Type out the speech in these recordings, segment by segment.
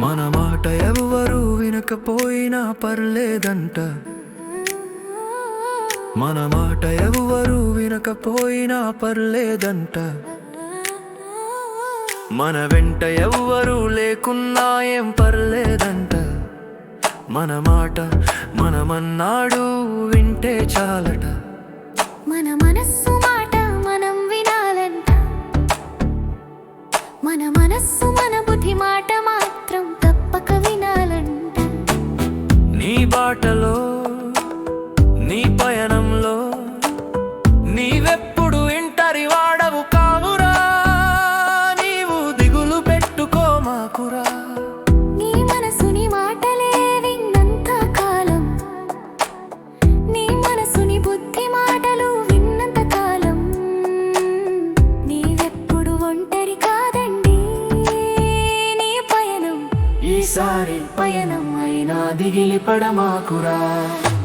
మన మాట ఎవ్వరు వినకపోయినా పర్లేదంట. మన మాట ఎవ్వరు వినకపోయినా పర్లేదంట. మన వెంట ఎవ్వరు లేకున్నా ఏం పర్లేదంట. మన మాట మనమన్నాడు వింటే చాలట. మన మనస్సు ఈసారి పయనం అయినా దిగిలి పడమాకురా.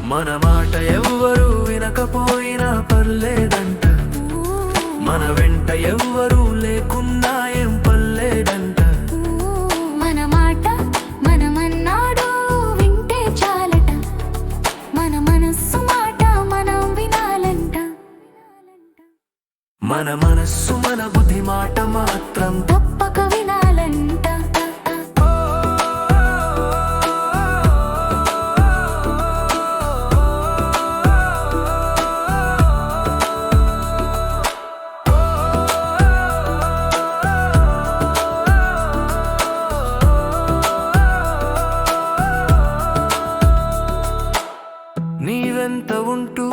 మన మాట ఎవ్వరు వినకపోయినా పర్లేదంట. మన వెంట ఎవ్వరు లేకున్నా ఏం పర్లేదంట. మన మాట మనమన్నాడు వింటే చాలట. మన మనస్సు మాట మనం వినాలంట. మన మనస్సు మన బుద్ధి మాట మాత్రం తప్పక నీవెంత ఉంటూ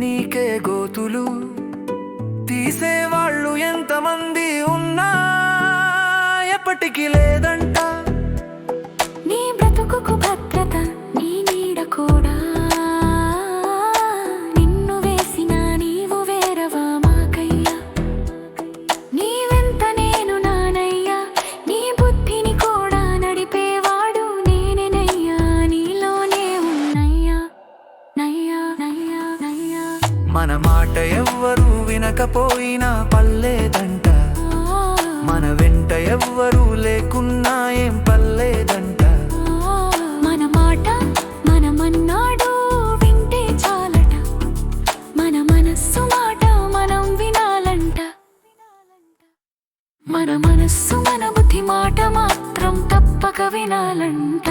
నీకే గోతులు? తీసేవాళ్ళు ఎంతమంది ఉన్నా ఎప్పటికీ లేదంట. వెంట మాట ఎవ్వరు వినకపోయినా పల్లేదంట మన వెంట ఎవ్వరు లేకున్నా ఏం పల్లేదంట మన మాట మనమన్నాడు వింటే చాలట. మన మనస్సు మాట మనం వినాలంట. మన మనస్సు మన బుద్ధి మాట మాత్రం తప్పక వినాలంట.